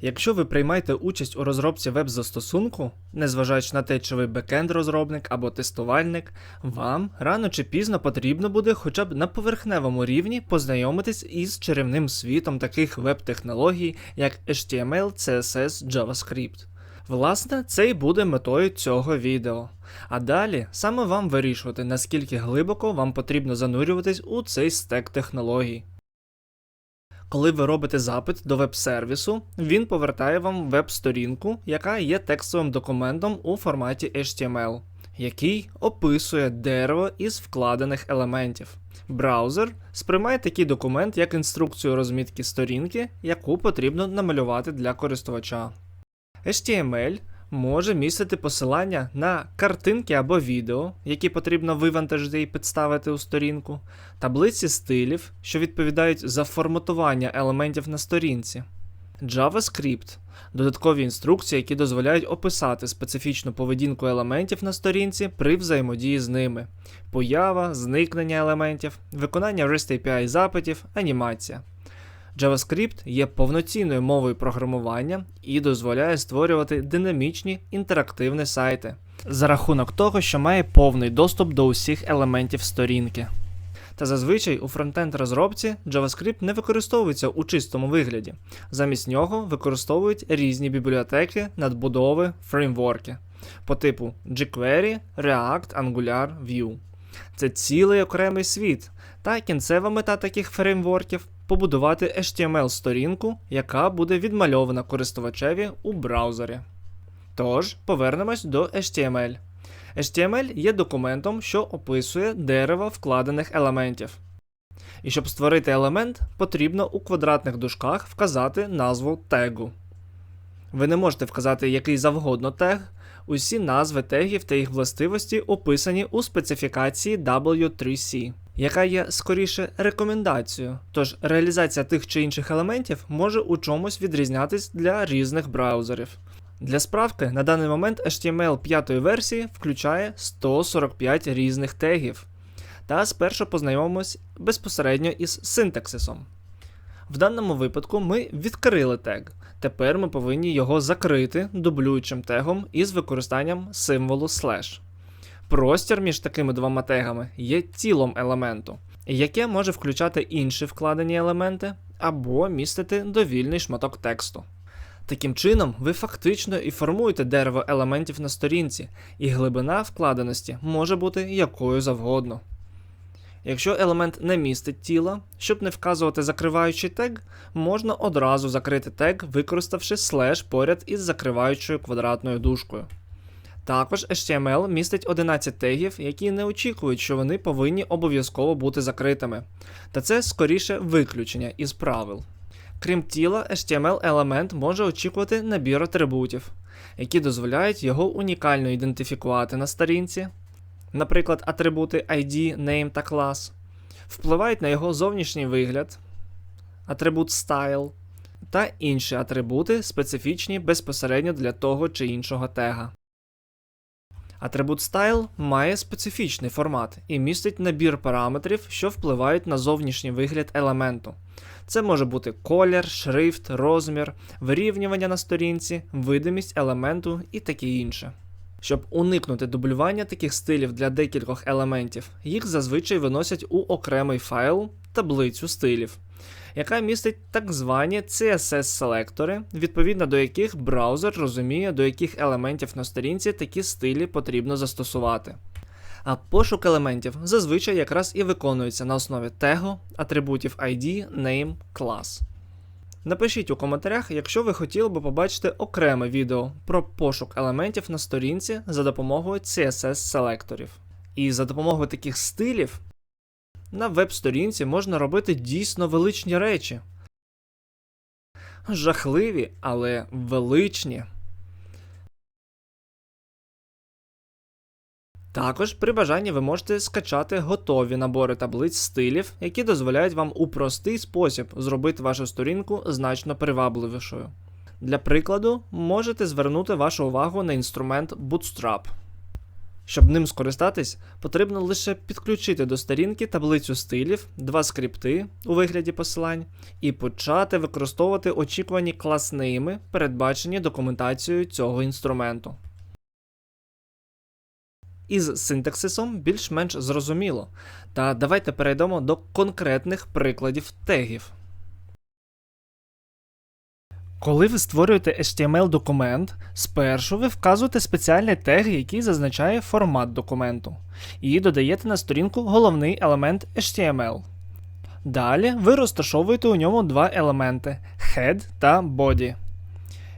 Якщо ви приймаєте участь у розробці веб-застосунку, незважаючи на те, чи ви бекенд-розробник або тестувальник, вам рано чи пізно потрібно буде хоча б на поверхневому рівні познайомитись із чарівним світом таких веб-технологій, як HTML, CSS, JavaScript. Власне, це і буде метою цього відео. А далі саме вам вирішувати, наскільки глибоко вам потрібно занурюватись у цей стек технологій. Коли ви робите запит до веб-сервісу, він повертає вам веб-сторінку, яка є текстовим документом у форматі HTML, який описує дерево із вкладених елементів. Браузер сприймає такий документ як інструкцію розмітки сторінки, яку потрібно намалювати для користувача. HTML може містити посилання на картинки або відео, які потрібно вивантажити і підставити у сторінку, таблиці стилів, що відповідають за форматування елементів на сторінці, JavaScript додаткові інструкції, які дозволяють описати специфічну поведінку елементів на сторінці при взаємодії з ними, поява, зникнення елементів, виконання REST API запитів, анімація. JavaScript є повноцінною мовою програмування і дозволяє створювати динамічні інтерактивні сайти за рахунок того, що має повний доступ до усіх елементів сторінки. Та зазвичай у фронтенд розробці JavaScript не використовується у чистому вигляді. Замість нього використовують різні бібліотеки, надбудови, фреймворки по типу jQuery, React, Angular, Vue. Це цілий окремий світ, та кінцева мета таких фреймворків побудувати HTML-сторінку, яка буде відмальована користувачеві у браузері. Тож, повернемось до HTML. HTML є документом, що описує дерево вкладених елементів. І щоб створити елемент, потрібно у квадратних дужках вказати назву тегу. Ви не можете вказати який завгодно тег. Усі назви тегів та їх властивості описані у специфікації W3C, яка є скоріше рекомендацією, тож реалізація тих чи інших елементів може у чомусь відрізнятись для різних браузерів. Для справки, на даний момент HTML 5 версії включає 145 різних тегів. Та спершу познайомимось безпосередньо із синтаксисом. В даному випадку ми відкрили тег. Тепер ми повинні його закрити дублюючим тегом із використанням символу slash. Простір між такими двома тегами є тілом елементу, яке може включати інші вкладені елементи або містити довільний шматок тексту. Таким чином, ви фактично і формуєте дерево елементів на сторінці, і глибина вкладеності може бути якою завгодно. Якщо елемент не містить тіла, щоб не вказувати закриваючий тег, можна одразу закрити тег, використавши слеш поряд із закриваючою квадратною дужкою. Також HTML містить 11 тегів, які не очікують, що вони повинні обов'язково бути закритими. Та це скоріше виключення із правил. Крім тіла, HTML-елемент може очікувати набір атрибутів, які дозволяють його унікально ідентифікувати на сторінці, наприклад, атрибути ID, name та клас, впливають на його зовнішній вигляд, атрибут style та інші атрибути, специфічні безпосередньо для того чи іншого тега. Атрибут style має специфічний формат і містить набір параметрів, що впливають на зовнішній вигляд елементу. Це може бути колір, шрифт, розмір, вирівнювання на сторінці, видимість елементу і таке інше. Щоб уникнути дублювання таких стилів для декількох елементів, їх зазвичай виносять у окремий файл таблицю стилів, яка містить так звані CSS-селектори, відповідно до яких браузер розуміє, до яких елементів на сторінці такі стилі потрібно застосувати. А пошук елементів зазвичай якраз і виконується на основі тегу, атрибутів ID, name, class. Напишіть у коментарях, якщо ви хотіли би побачити окреме відео про пошук елементів на сторінці за допомогою CSS-селекторів. І за допомогою таких стилів на веб-сторінці можна робити дійсно величні речі. Жахливі, але величні. Також при бажанні ви можете скачати готові набори таблиць стилів, які дозволяють вам у простий спосіб зробити вашу сторінку значно привабливішою. Для прикладу, можете звернути вашу увагу на інструмент Bootstrap, Щоб ним скористатись, потрібно лише підключити до сторінки таблицю стилів, два скрипти у вигляді посилань, і почати використовувати очікувані класними, передбачені документацією цього інструменту. Із синтаксисом більш-менш зрозуміло. Та давайте перейдемо до конкретних прикладів тегів. Коли ви створюєте HTML документ, спершу ви вказуєте спеціальний тег, який зазначає формат документу, і додаєте на сторінку головний елемент HTML. Далі ви розташовуєте у ньому два елементи head та body.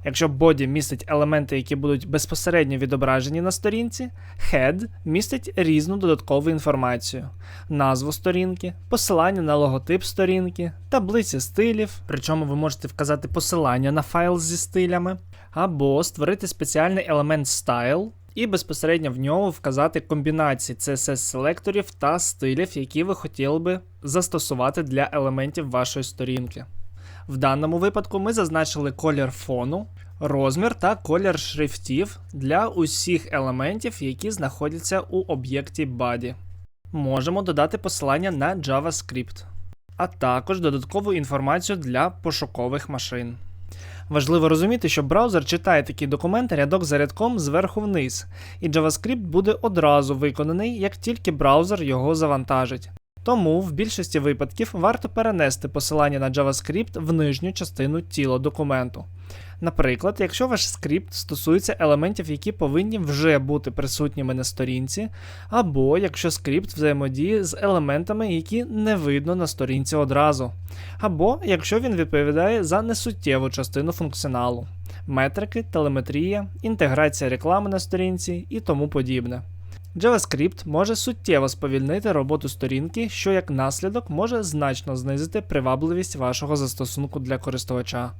Якщо body містить елементи, які будуть безпосередньо відображені на сторінці, head містить різну додаткову інформацію, назву сторінки, посилання на логотип сторінки, таблиці стилів, причому ви можете вказати посилання на файл зі стилями, або створити спеціальний елемент style і безпосередньо в ньому вказати комбінації CSS-селекторів та стилів, які ви хотіли би застосувати для елементів вашої сторінки. В даному випадку ми зазначили колір фону, розмір та колір шрифтів для усіх елементів, які знаходяться у об'єкті body. Можемо додати посилання на JavaScript, а також додаткову інформацію для пошукових машин. Важливо розуміти, що браузер читає такі документи рядок за рядком зверху вниз, і JavaScript буде одразу виконаний, як тільки браузер його завантажить. Тому в більшості випадків варто перенести посилання на JavaScript в нижню частину тіла документу. Наприклад, якщо ваш скрипт стосується елементів, які повинні вже бути присутніми на сторінці, або якщо скрипт взаємодіє з елементами, які не видно на сторінці одразу, або якщо він відповідає за несуттєву частину функціоналу, метрики, телеметрія, інтеграція реклами на сторінці і тому подібне. JavaScript може суттєво сповільнити роботу сторінки, що як наслідок може значно знизити привабливість вашого застосунку для користувача.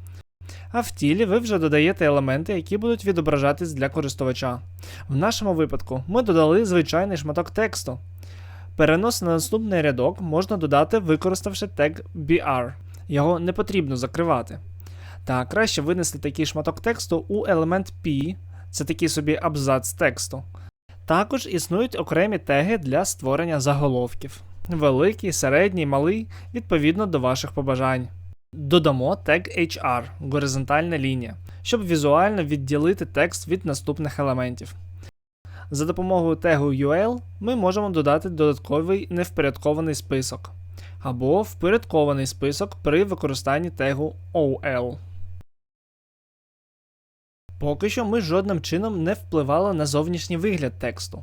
А в тілі ви вже додаєте елементи, які будуть відображатись для користувача. В нашому випадку ми додали звичайний шматок тексту. Перенос на наступний рядок можна додати, використавши тег BR. Його не потрібно закривати. Та краще винести такий шматок тексту у елемент P, це такий собі абзац тексту. Також існують окремі теги для створення заголовків. Великий, середній, малий, відповідно до ваших побажань. Додамо тег HR горизонтальна лінія, щоб візуально відділити текст від наступних елементів. За допомогою тегу UL ми можемо додати додатковий невпорядкований список або впорядкований список при використанні тегу OL. Поки що ми жодним чином не впливали на зовнішній вигляд тексту.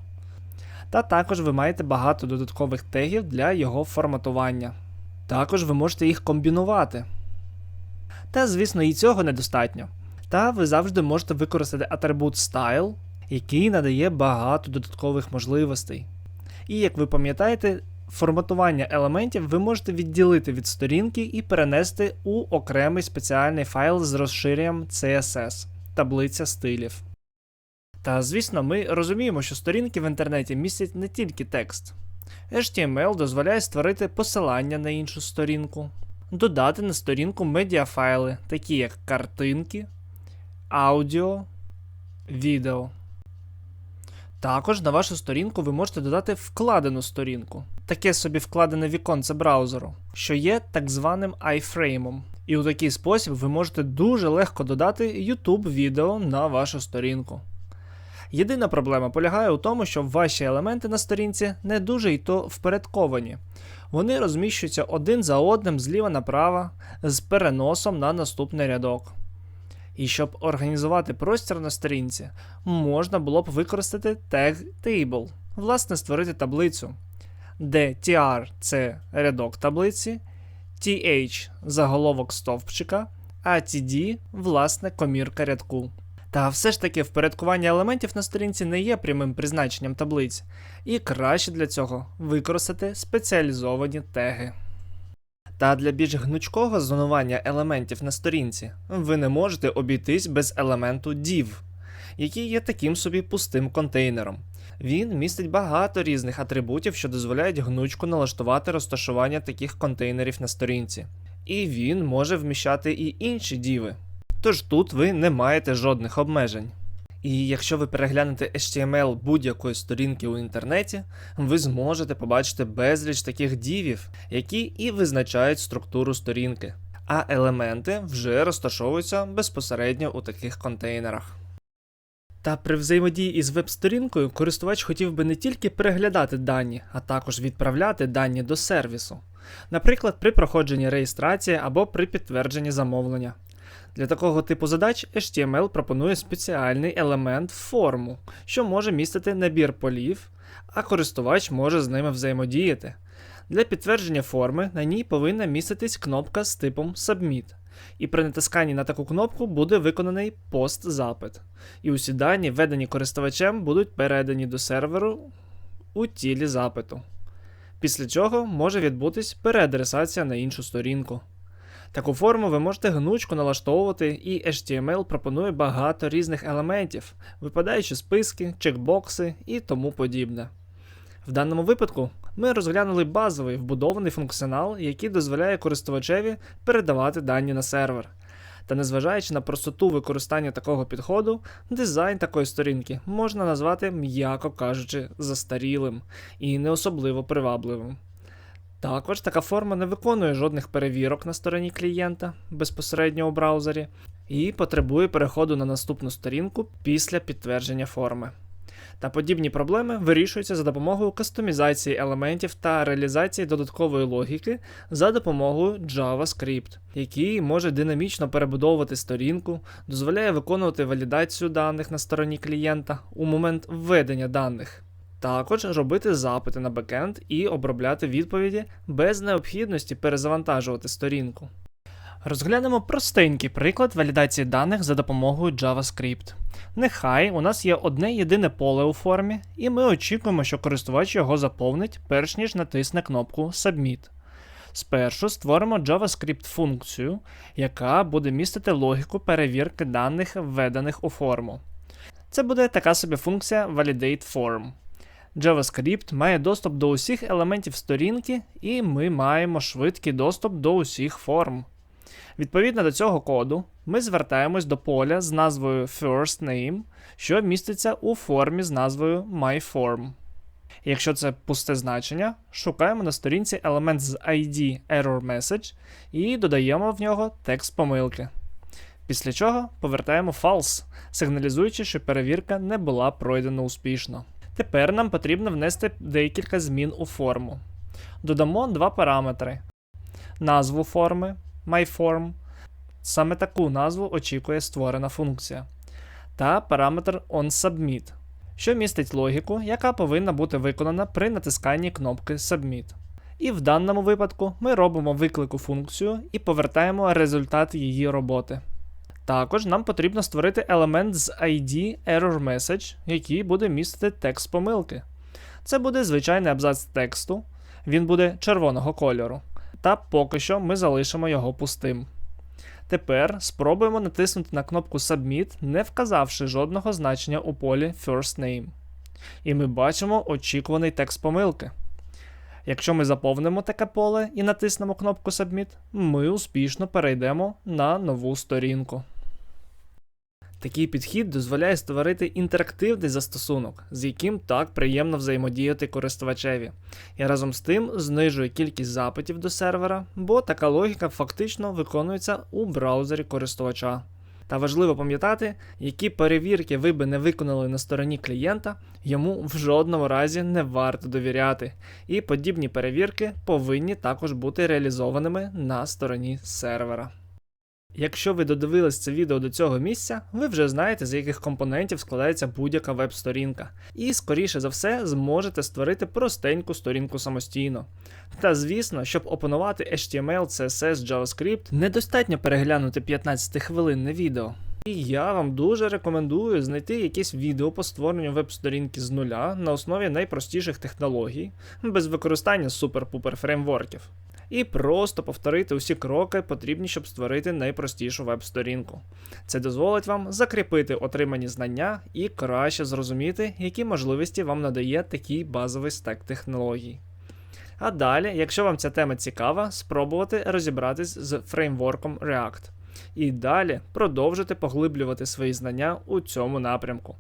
Та також ви маєте багато додаткових тегів для його форматування. Також ви можете їх комбінувати. Та, звісно, і цього недостатньо. Та ви завжди можете використати атрибут Style, який надає багато додаткових можливостей. І як ви пам'ятаєте, форматування елементів ви можете відділити від сторінки і перенести у окремий спеціальний файл з розширенням CSS таблиця стилів. Та звісно, ми розуміємо, що сторінки в інтернеті містять не тільки текст. HTML дозволяє створити посилання на іншу сторінку, додати на сторінку медіафайли, такі як картинки, аудіо, відео. Також на вашу сторінку ви можете додати вкладену сторінку, таке собі вкладене віконце браузеру, що є так званим iframe. І у такий спосіб ви можете дуже легко додати YouTube відео на вашу сторінку. Єдина проблема полягає у тому, що ваші елементи на сторінці не дуже й то впорядковані. Вони розміщуються один за одним зліва направо з переносом на наступний рядок. І щоб організувати простір на сторінці, можна було б використати тег Table, власне, створити таблицю, де tr це рядок таблиці, th заголовок стовпчика, а td власне комірка рядку. Та все ж таки впорядкування елементів на сторінці не є прямим призначенням таблиць, і краще для цього використати спеціалізовані теги. Та для більш гнучкого зонування елементів на сторінці ви не можете обійтись без елементу div, який є таким собі пустим контейнером. Він містить багато різних атрибутів, що дозволяють гнучко налаштувати розташування таких контейнерів на сторінці. І він може вміщати і інші діви. Тож тут ви не маєте жодних обмежень. І якщо ви переглянете HTML будь-якої сторінки у інтернеті, ви зможете побачити безліч таких дівів, які і визначають структуру сторінки, а елементи вже розташовуються безпосередньо у таких контейнерах. Та при взаємодії із веб-сторінкою користувач хотів би не тільки переглядати дані, а також відправляти дані до сервісу, наприклад, при проходженні реєстрації або при підтвердженні замовлення. Для такого типу задач HTML пропонує спеціальний елемент форму, що може містити набір полів, а користувач може з ними взаємодіяти. Для підтвердження форми на ній повинна міститись кнопка з типом Submit, і при натисканні на таку кнопку буде виконаний пост-запит. І усі дані, введені користувачем, будуть передані до серверу у тілі запиту. Після чого може відбутись переадресація на іншу сторінку. Таку форму ви можете гнучко налаштовувати, і HTML пропонує багато різних елементів, випадаючі списки, чекбокси і тому подібне. В даному випадку ми розглянули базовий вбудований функціонал, який дозволяє користувачеві передавати дані на сервер. Та незважаючи на простоту використання такого підходу, дизайн такої сторінки можна назвати, м'яко кажучи, застарілим і не особливо привабливим. Також така форма не виконує жодних перевірок на стороні клієнта безпосередньо у браузері і потребує переходу на наступну сторінку після підтвердження форми. Та подібні проблеми вирішуються за допомогою кастомізації елементів та реалізації додаткової логіки за допомогою JavaScript, який може динамічно перебудовувати сторінку, дозволяє виконувати валідацію даних на стороні клієнта у момент введення даних. Також робити запити на бекенд і обробляти відповіді без необхідності перезавантажувати сторінку. Розглянемо простенький приклад валідації даних за допомогою JavaScript. Нехай у нас є одне єдине поле у формі, і ми очікуємо, що користувач його заповнить, перш ніж натисне кнопку Submit. Спершу створимо JavaScript функцію, яка буде містити логіку перевірки даних, введених у форму. Це буде така собі функція ValidateForm. JavaScript має доступ до усіх елементів сторінки, і ми маємо швидкий доступ до усіх форм. Відповідно до цього коду, ми звертаємось до поля з назвою FirstName, що міститься у формі з назвою MyForm. Якщо це пусте значення, шукаємо на сторінці елемент з ID ErrorMessage і додаємо в нього текст помилки. Після чого повертаємо false, сигналізуючи, що перевірка не була пройдена успішно. Тепер нам потрібно внести декілька змін у форму. Додамо два параметри: назву форми myForm. Саме таку назву очікує створена функція. Та параметр onSubmit, що містить логіку, яка повинна бути виконана при натисканні кнопки Submit. І в даному випадку ми робимо виклику функцію і повертаємо результат її роботи. Також нам потрібно створити елемент з ID ErrorMessage, який буде містити текст помилки. Це буде звичайний абзац тексту, він буде червоного кольору. Та поки що ми залишимо його пустим. Тепер спробуємо натиснути на кнопку Submit, не вказавши жодного значення у полі FirstName. І ми бачимо очікуваний текст помилки. Якщо ми заповнимо таке поле і натиснемо кнопку Submit, ми успішно перейдемо на нову сторінку. Такий підхід дозволяє створити інтерактивний застосунок, з яким так приємно взаємодіяти користувачеві, і разом з тим знижує кількість запитів до сервера, бо така логіка фактично виконується у браузері користувача. Та важливо пам'ятати, які перевірки ви би не виконали на стороні клієнта, йому в жодному разі не варто довіряти, і подібні перевірки повинні також бути реалізованими на стороні сервера. Якщо ви додивились це відео до цього місця, ви вже знаєте, з яких компонентів складається будь-яка веб-сторінка, і, скоріше за все, зможете створити простеньку сторінку самостійно. Та звісно, щоб опанувати HTML, CSS, JavaScript, недостатньо переглянути 15-хвилинне відео. І я вам дуже рекомендую знайти якесь відео по створенню веб-сторінки з нуля на основі найпростіших технологій, без використання супер-пупер фреймворків і просто повторити усі кроки, потрібні, щоб створити найпростішу веб-сторінку. Це дозволить вам закріпити отримані знання і краще зрозуміти, які можливості вам надає такий базовий стек технологій. А далі, якщо вам ця тема цікава, спробувати розібратись з фреймворком React. І далі продовжити поглиблювати свої знання у цьому напрямку.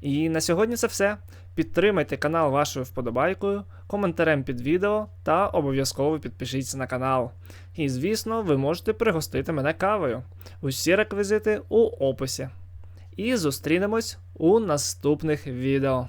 І на сьогодні це все. Підтримайте канал вашою вподобайкою, коментарем під відео та обов'язково підпишіться на канал. І звісно, ви можете пригостити мене кавою. Усі реквізити у описі. І зустрінемось у наступних відео.